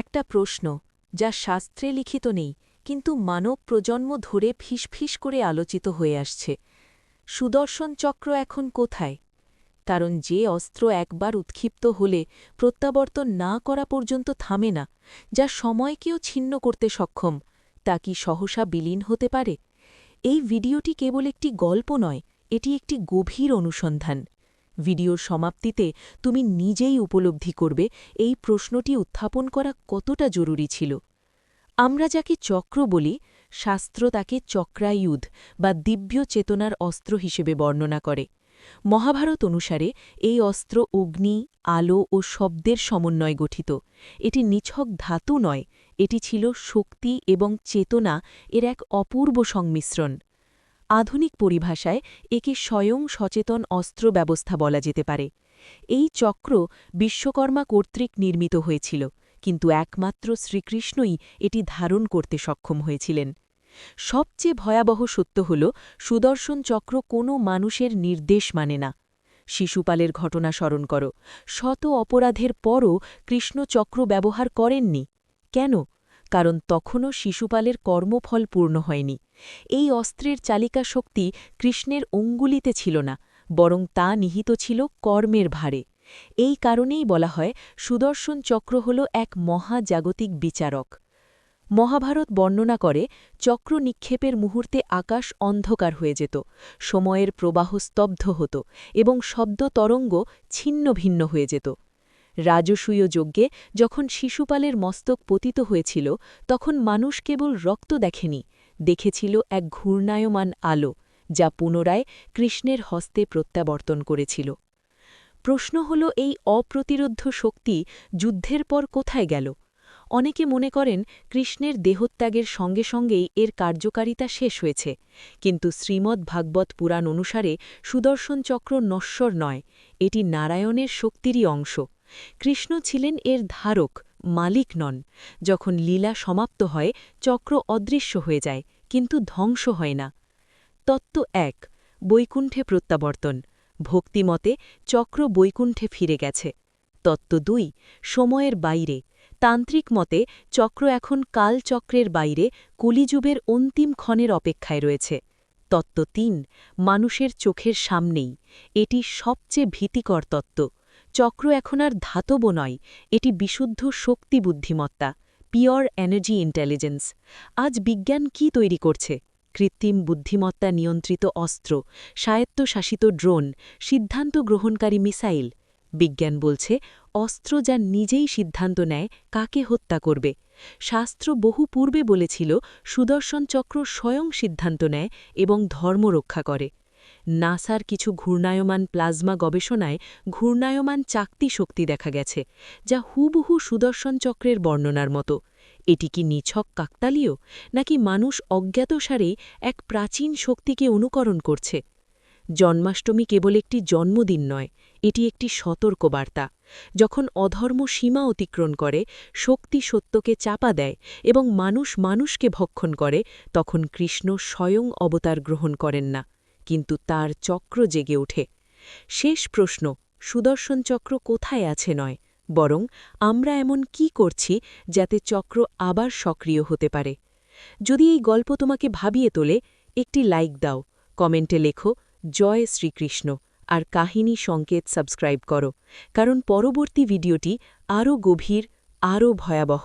একটা প্রশ্ন, যা শাস্ত্রে লিখিত নেই, কিন্তু মানব প্রজন্ম ধরে ফিসফিস করে আলোচিত হয়ে আসছে। সুদর্শন চক্র এখন কোথায়? কারণ যে অস্ত্র একবার উৎক্ষিপ্ত হলে প্রত্যাবর্তন না করা পর্যন্ত থামে না, যা সময়কেও ছিন্ন করতে সক্ষম, তা কি সহসা বিলীন হতে পারে? এই ভিডিওটি কেবল একটি গল্প নয়, এটি একটি গভীর অনুসন্ধান। ভিডিওর সমাপ্তিতে তুমি নিজেই উপলব্ধি করবে এই প্রশ্নটি উত্থাপন করা কতটা জরুরি ছিল। আমরা যাকে চক্র বলি, শাস্ত্র তাকে চক্রায়ুধ বা দিব্য চেতনার অস্ত্র হিসেবে বর্ণনা করে। মহাভারত অনুসারে এই অস্ত্র অগ্নি, আলো ও শব্দের সমন্বয় গঠিত। এটি নিছক ধাতু নয়, এটি ছিল শক্তি এবং চেতনা এর এক অপূর্ব সংমিশ্রণ। আধুনিক পরিভাষায় একে স্বয়ং সচেতন অস্ত্র ব্যবস্থা বলা যেতে পারে। এই চক্র বিশ্বকর্মা কর্তৃক নির্মিত হয়েছিল, কিন্তু একমাত্র শ্রীকৃষ্ণই এটি ধারণ করতে সক্ষম হয়েছিলেন। সবচেয়ে ভয়াবহ সত্য হল, সুদর্শন চক্র কোনো মানুষের নির্দেশ মানে না। শিশুপালের ঘটনা স্মরণ কর, শত অপরাধের পরও কৃষ্ণ চক্র ব্যবহার করেননি। কেন? কারণ তখনও শিশুপালের কর্মফল পূর্ণ হয়নি। এই অস্ত্রের চালিকা শক্তি কৃষ্ণের অঙ্গুলিতে ছিল না, বরং তা নিহিত ছিল কর্মের ভারে। এই কারণেই বলা হয় সুদর্শন চক্র হল এক মহাজাগতিক বিচারক। মহাভারত বর্ণনা করে, চক্র নিক্ষেপের মুহূর্তে আকাশ অন্ধকার হয়ে যেত, সময়ের প্রবাহ স্তব্ধ হতো এবং শব্দ তরঙ্গ ছিন্ন ভিন্ন হয়ে যেত। রাজসূয় যজ্ঞে যখন শিশুপালের মস্তক পতিত হয়েছিল, তখন মানুষ কেবল রক্ত দেখেনি, দেখেছিল এক ঘূর্ণায়মান আলো, যা পুনরায় কৃষ্ণের হস্তে প্রত্যাবর্তন করেছিল। প্রশ্ন হল, এই অপ্রতিরোধ্য শক্তি যুদ্ধের পর কোথায় গেল? অনেকে মনে করেন, কৃষ্ণের দেহত্যাগের সঙ্গে সঙ্গেই এর কার্যকারিতা শেষ হয়েছে, কিন্তু শ্রীমদ্ ভাগবত পুরাণ অনুসারে সুদর্শন চক্র নশ্বর নয়, এটি নারায়ণের শক্তিরই অংশ। কৃষ্ণ ছিলেন এর ধারক, মালিক নন। যখন লীলা সমাপ্ত হয়, চক্র অদৃশ্য হয়ে যায়, কিন্তু ধ্বংস হয় না। তত্ত্ব এক, বৈকুণ্ঠে প্রত্যাবর্তন। ভক্তিমতে চক্র বৈকুণ্ঠে ফিরে গেছে। তত্ত্ব দুই, সময়ের বাইরে। তান্ত্রিক মতে চক্র এখন কালচক্রের বাইরে কলিযুবের অন্তিম ক্ষণের অপেক্ষায় রয়েছে। তত্ত্ব তিন, মানুষের চোখের সামনেই। এটি সবচেয়ে ভীতিকর তত্ত্ব। চক্র এখন আর ধাতব নয়, এটি বিশুদ্ধ শক্তি বুদ্ধিমত্তা, পিওর এনার্জি ইন্টেলিজেন্স। আজ বিজ্ঞান কি তৈরি করছে? কৃত্রিম বুদ্ধিমত্তা নিয়ন্ত্রিত অস্ত্র, স্বায়ত্তশাসিত ড্রোন, সিদ্ধান্ত গ্রহণকারী মিসাইল। বিজ্ঞান বলছে, অস্ত্র যা নিজেই সিদ্ধান্ত নেয় কাকে হত্যা করবে। শাস্ত্র বহু পূর্বে বলেছিল, সুদর্শন চক্র স্বয়ং সিদ্ধান্ত নেয় এবং ধর্ম রক্ষা করে। নাসার কিছু ঘূর্ণায়মান প্লাজমা গবেষণায় ঘূর্ণায়মান চাকতি শক্তি দেখা গেছে, যা হুবহু সুদর্শন চক্রের বর্ণনার মতো। এটি কি নিছক কাকতালীয়, নাকি মানুষ অজ্ঞাতসারেই এক প্রাচীন শক্তিকে অনুকরণ করছে? জন্মাষ্টমী কেবল একটি জন্মদিন নয়, এটি একটি সতর্কবার্তা। যখন অধর্ম সীমা অতিক্রম করে, শক্তি সত্যকে চাপা দেয় এবং মানুষ মানুষকে ভক্ষণ করে, তখন কৃষ্ণ স্বয়ং অবতার গ্রহণ করেন না। কিন্তু তার চক্র জেগে ওঠে। শেষ প্রশ্ন, সুদর্শন চক্র কোথায় আছে নয়, বরং আমরা এমন কি করছি যাতে চক্র আবার সক্রিয় হতে পারে। যদি এই গল্প তোমাকে ভাবিয়ে তোলে, একটি লাইক দাও, কমেন্টে লেখো, জয় শ্রীকৃষ্ণ আর কাহিনী সংকেত সাবস্ক্রাইব করো, কারণ পরবর্তী ভিডিওটি আরও গভীর, আরও ভয়াবহ।